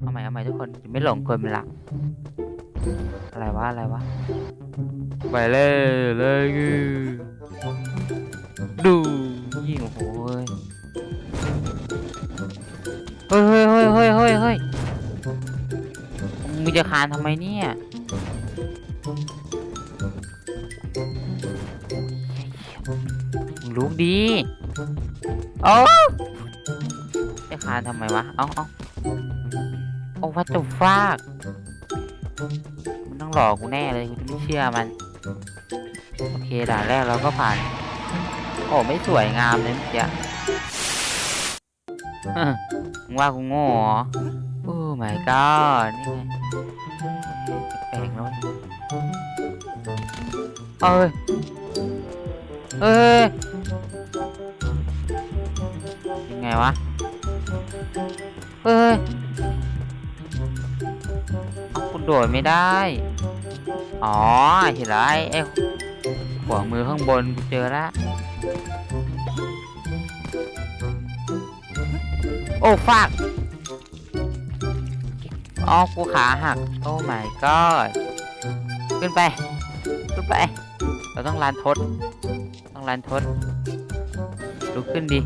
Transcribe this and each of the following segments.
เอาใหม่เอาใหม่ทุกคนจะไม่หลงกลมันละอะไรวะอะไรวะไปเลยเลยดูยิงโอ้โหเฮ้ยเฮ้ยเฮ้ยเฮ้ยเฮ้ยเฮ้ยมึงจะคานทำไมเนี่ยลุกดี เอ้าจะคานทำไมวะ เอ้าเอ้า โอ้วัดจุฟากมันต้องหลอกกูแน่เลยกูจะไม่เชื่อมัน โอเคด่านแรกเราก็ผ่าน โอ้ไม่สวยงามเลยเมื่อกี้มึงว่ากูโง่เหรอโอ้ my god นี่ไงแปลกแล้วเอ้ยเอ้ยยังไงวะเอ้ยเอ คุณโดดไม่ได้ อ๋อเห็นไอ้ไอ้หัวมือข้างบนเจอแล้วโอ้ฟากอ๋อกูขาหัก โอ้ my god ขึ้นไป ขึ้นไป เราต้องลานทด ต้องลานทด ลุกขึ้นดิ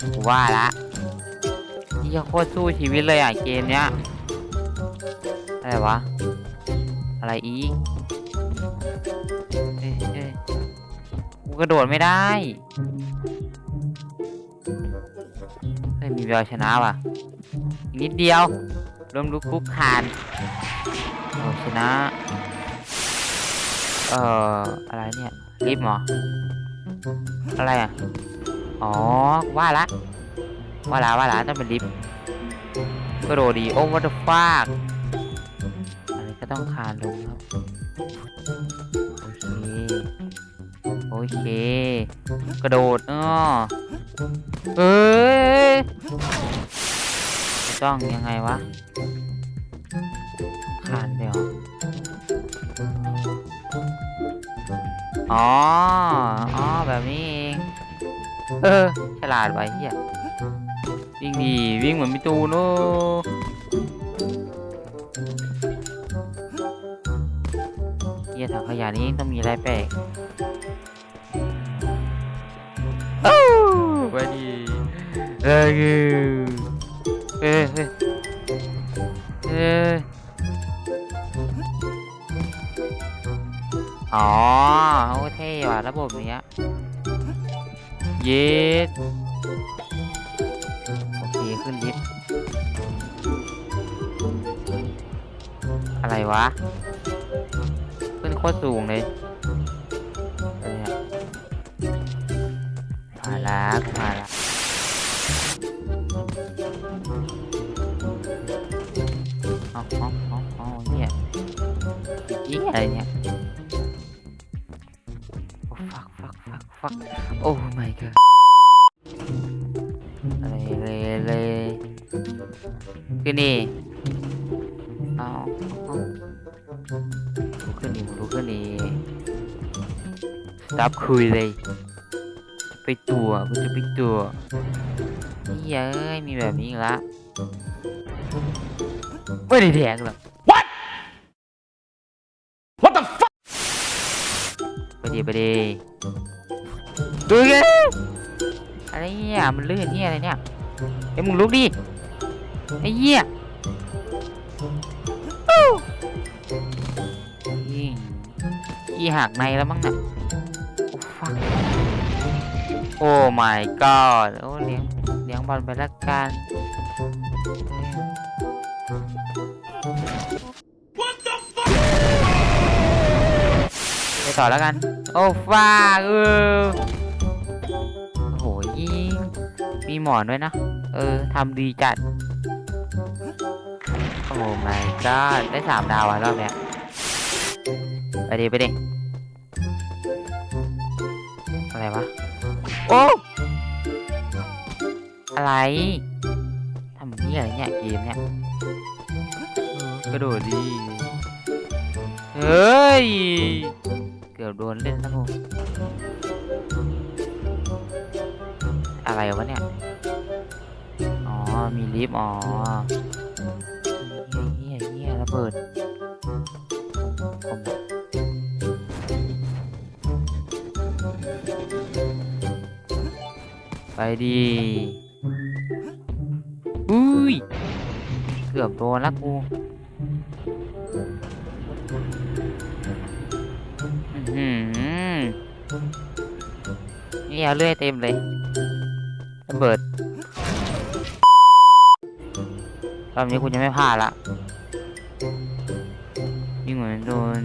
กูว่าละนี่จะโคตรสู้ชีวิตเลยอะเกมเนี้ย อะไรวะ อะไรอีกกูกระโดดไม่ได้เฮ้ยมีแววชนะว่ะอีกนิดเดียวรวมลุกคุกคานโอ้ชนะ เอ่อ อะไรเนี่ยลิฟต์เหรอ อะไรอะ อ๋อ ว่าละ ว่าละว่าละต้องเป็นลิฟต์กระโดดดี โอ้วัตฟากอะไรก็ต้องคานลงครับ โอเค โอเค กระโดดอ้อเอ้ยจ้องยังไงวะคานไปเหรออ๋อ อ๋อ แบบนี้ เออฉลาดไว้เฮียวิ่งดีวิ่งเหมือนมิตูนโอ้เฮียถังขยะนี้ต้องมีอะไรแปลกโอ้ไปดีเอ้เอ้ยเอ้ยเอ้อ๋อโอ้เท่ว่ะระบบเนี้ย เย็ดโอเค ขึ้นลิฟต์อะไรวะ ขึ้นโคตรสูงเลยอะไรอะมาละมาละเอาเอาเอาเอาเนี่ยอีกอะไรเนี่ยโอ้ฟักฟักฟักฟักโอ้ my god ขึ้นนี่เอาเอาลุกขึ้นนี่ลุกขึ้นนี่ตับคุยเลยจะไปตัวกูจะไปตัวนี่เอ้ยมีแบบนี้อีกละไม่ได้แดกหรอก What the fuck? ไปดีไปดีดูไงอะไรเนี่ยมันลื่นเนี่ยอะไรเนี่ยไอ้ยมึงลุกดิ ไอ้เหี้ยยิงอีหักในแล้วมั้งน่ะโอ้ฟักโอ้ my god โอ้เลี้ยงเลี้ยงบอลไปละกันไปต่อแล้วกัน โอ้ฟาเออโอ้โหยิงมีหมอนด้วยนะ เออทำดีจัด อ้ my god ได้สามดาวอะรอบเนี้ยไปดิไปดิ อะไรวะ โอ้ อะไรทำนี่อะไรเนี่ยเกมเนี่ยกระโดดดีเฮ้ย เกือบโดนเล่นแล้วกูอะไรวะเนี่ย อ๋อ มีลิฟต์ อ๋อ ระเบิดผมไปดีอุ้ย เกือบโดนละกูอื้อหือนี่เอาเลื่อยเต็มเลยระเบิดรอบนี้คุณจะไม่พลาดละ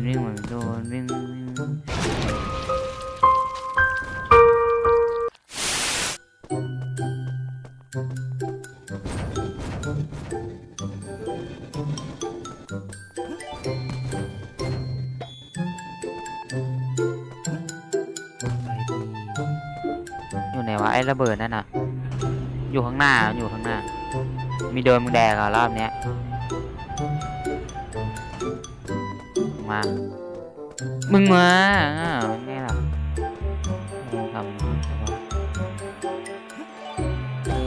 วิ่งเหมือนโดนวิ่งวิ่งอยู่ไหนวะไอ้ระเบิดนั่นน่ะ อยู่ข้างหน้าอยู่ข้างหน้า มีโดนมึงแดกอะรอบเนี้ย มา มึงมาอ่าเป็นไงล่ะมึงทำใช่ปะ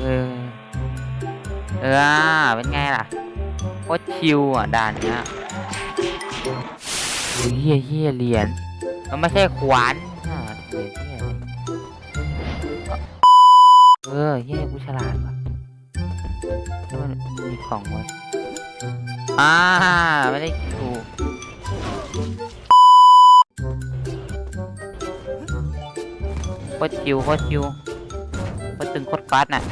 เออเอออ่าเป็นไงล่ะโคตรชิวอะด่านเนี้ยอุ้ยเฮียเฮียเหรียญมันไม่ใช่ขวานอ่าเหรียญเฮียเออเฮียกูฉลาดว่ะแล้วมันมีกล่องไว้อ่าไม่ได้ถูก โคตรชิวโคตรชิวโคตรตึงโคตรกัดน่ะ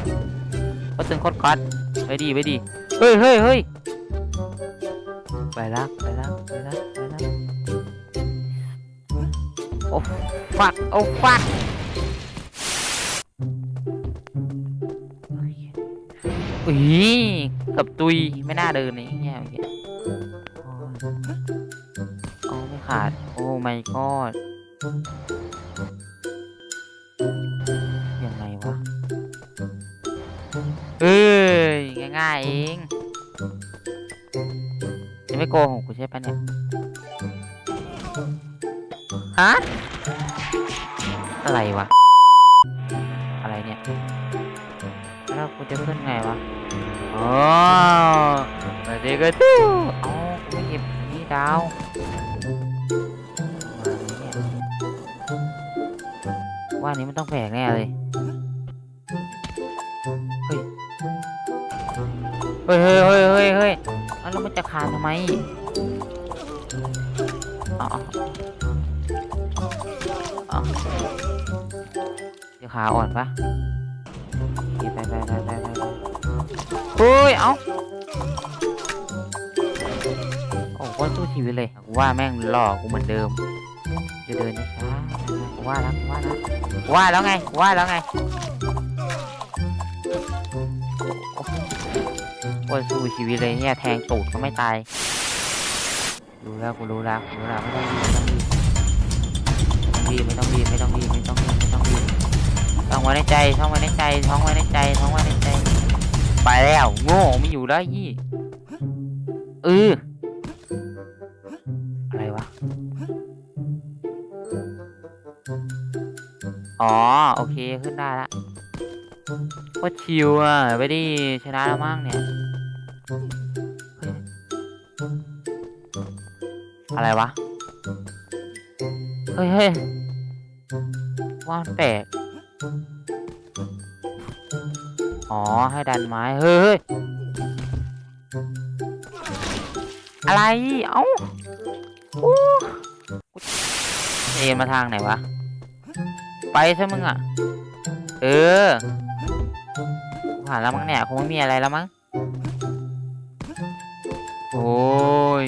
โคตรตึงโคตรกัดไปดีไปดีเฮ้ยเฮ้ยเฮ้ยไปละไปละไปละไปละโอ้ฟักโอ้ฟักอุ้ยกับตุยไม่น่าเดินเลยเนี่ยเมื่อกี้โอ้ยเอาไม่ขาด โอ้ my god ยังไเอ้ยง่ายๆเองจะไม่โกหกกูใช่ปะเนี่ยฮะอะไรวะ อะไรเนี่ยแล้วกูจะขึ้นไงวะอ๋อมาเด็กก็ตู้เอากูหยิบนี่ดาวว่าอันนี้มันต้องแปลกแน่เลย เฮ้ยเฮ้ยเฮ้ยเฮ้ยเฮ้ยแล้วมันจะคานทำไมอ๋ออ๋อเดี๋ยวขาอ่อนปะไปไปไปไปไปเฮ้ย เอ้าโอ้โหสู้ชีวิตเลยกูว่าแม่งหลอกกูเหมือนเดิมจะเดินช้ากูว่าแล้วกูว่าแล้วกูว่าแล้วไงกูว่าแล้วไง โอ้ยสู้ชีวิตเลยเนี่ยแทงตูดก็ไม่ตายรู้แล้วกูรู้แล้วกูรู้แล้วไม่ต้องรีบไม่ต้องรีบไม่ต้องรีบไม่ต้องรีบไม่ต้องรีบไม่ต้องรีบท่องไว้ในใจท่องไว้ในใจท่องไว้ในใจท่องไว้ในใจ ไปแล้วโง่ไม่อยู่แล้วยี่เอออะไรวะอ๋อโอเคขึ้นได้ละโคตรชิวอะไปดิชนะแล้วมั้งเนี่ย อะไรวะ เฮ้ยเฮ้ยว่านแตกอ๋อ ให้ดันไม้เฮ้ยเฮ้ย อะไร เอ้าโอ้เอ็นมาทางไหนวะ ไปซะมึงอะ เออผ่านแล้วมั้งเนี่ย คงไม่มีอะไรแล้วมั้ง โอ้ย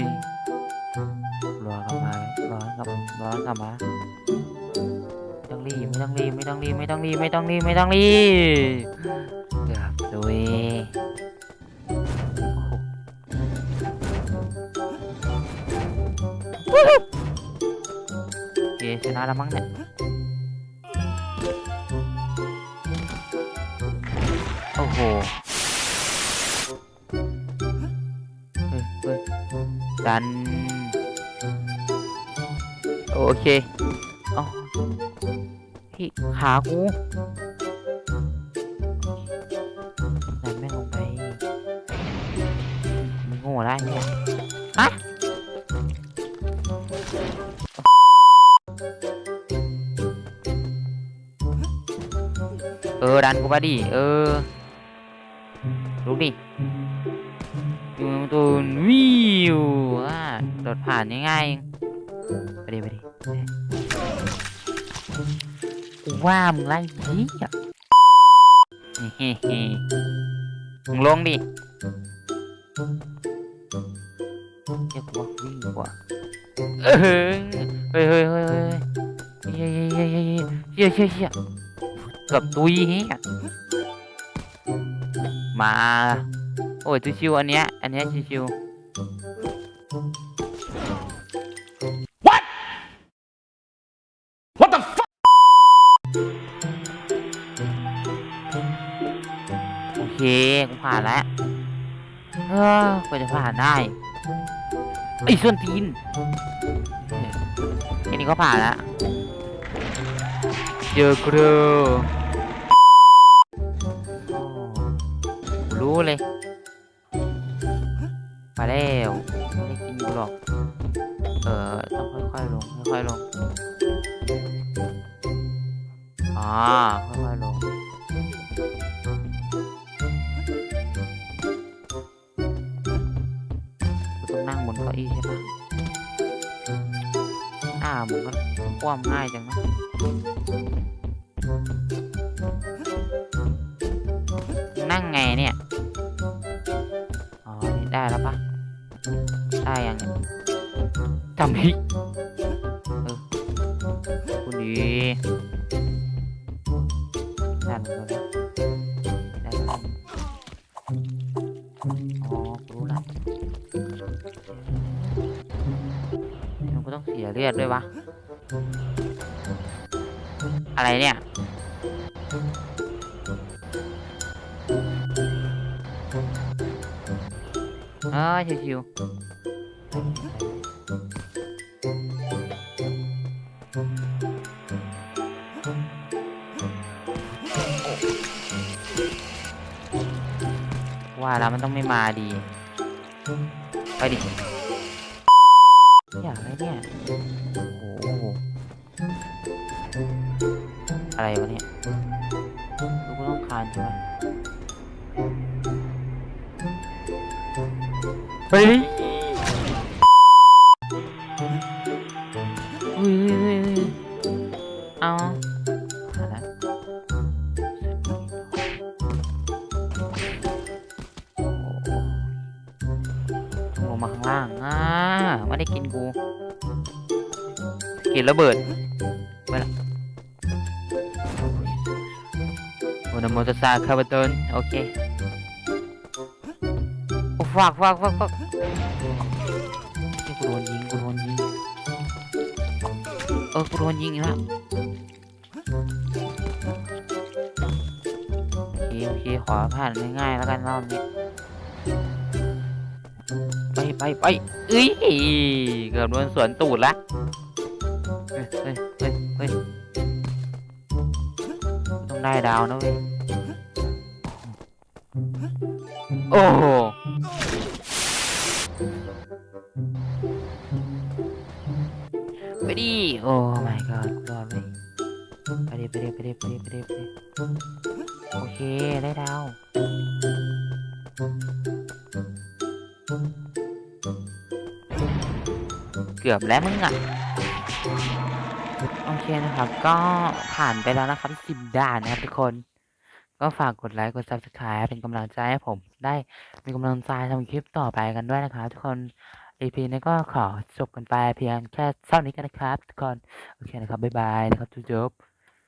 รอกลับมารอกลับรอกลับมาไม่ต้องรีบไม่ต้องรีบไม่ต้องรีบไม่ต้องรีบไม่ต้องรีบไม่ต้องรีบเกือบดุยโอ้โหเคชนะแล้วมั้งเนี่ยโอ้โห กัน โอเคเอที่ขากูนั่นไม่ลงไปโง่ได้เนี่ยฮะเออดันกูไปดิเออ ผ่านง่ายๆเองไปดิไปดิกูว่ามึงไล่ยี่อะเฮ้เฮ้มึงลงดิเรียกว่าวิ่งกว่าเออเฮ้ยเฮ้ยเฮ้ยเฮ้ยเฮ้ยเฮ้ยเฮ้ยเฮ้ยเฮ้ยเฮ้ยเฮ้ยเฮ้ยเกือบตุยเฮียมา โอ้ยชิวๆอันเนี้ยอันเนี้ยชิวๆ What? What the fuck? โอเค กูผ่านแล้ว เออกว่าจะผ่านได้ ไอ้ส้นตีนแค่นี้ก็ผ่านแล้วเจอกรูโอ้รู้เลย มาแล้ว ไม่ได้กินกูหรอก เออต้องค่อยๆลง ค่อยๆลงอ๋อค่อยๆลง ต้องนั่งบนเก้าอี้ใช่ปะอ่ามึงก็คว่ำง่ายจังนะนั่งไงเนี่ย ได้ยังเนี่ยทำพิกเออคุณดีได้แล้วได้แล้วอ๋อกูรู้ละมันก็ต้องเสียเลือดด้วยวะ อะไรเนี่ยเออชิวๆ ว่าแล้วมันต้องไม่มาดี ไปดิ อยากอะไรเนี่ย โอ้โห อะไรวะเนี่ยลูกก็ต้องคานใช่ไหมเฮ้ย อ่าไม่ได้กินกูกินระเบิดไปละโอนโมตัสสะคาบะตนโอเคโอ้ฝากฝากฝากฝากกูโดนยิงกูโดนยิงเออกูโดนยิงอีกแล้วโอเคโอเคขอผ่านง่ายๆแล้วกันรอบนี้ ไปไปไปเอ้ยเกือบโดนสวนตูดละเฮ้ยเฮ้ยเฮ้ยเฮ้ยต้องได้ดาวนะเว้ยโอ้โหไปดิโอ้ my god รอดเลยไปไปดิไปดิไปดิไปดิไปดิโอเค ได้ดาว กือบแล้วมึงอะโอเคนะครับ ก็ผ่านไปแล้วนะครับสิบด่านนะครับทุกคน ก็ฝากกดไลค์กด subscribe เป็นกำลังใจให้ผมได้มีกำลังใจทำคลิปต่อไปกันด้วยนะครับทุกคน EP นี้ก็ขอจบกันไปเพียงแค่เท่านี้กันนะครับ ทุกคน โอเคนะครับ บ๊ายบายนะครับจุ๊บ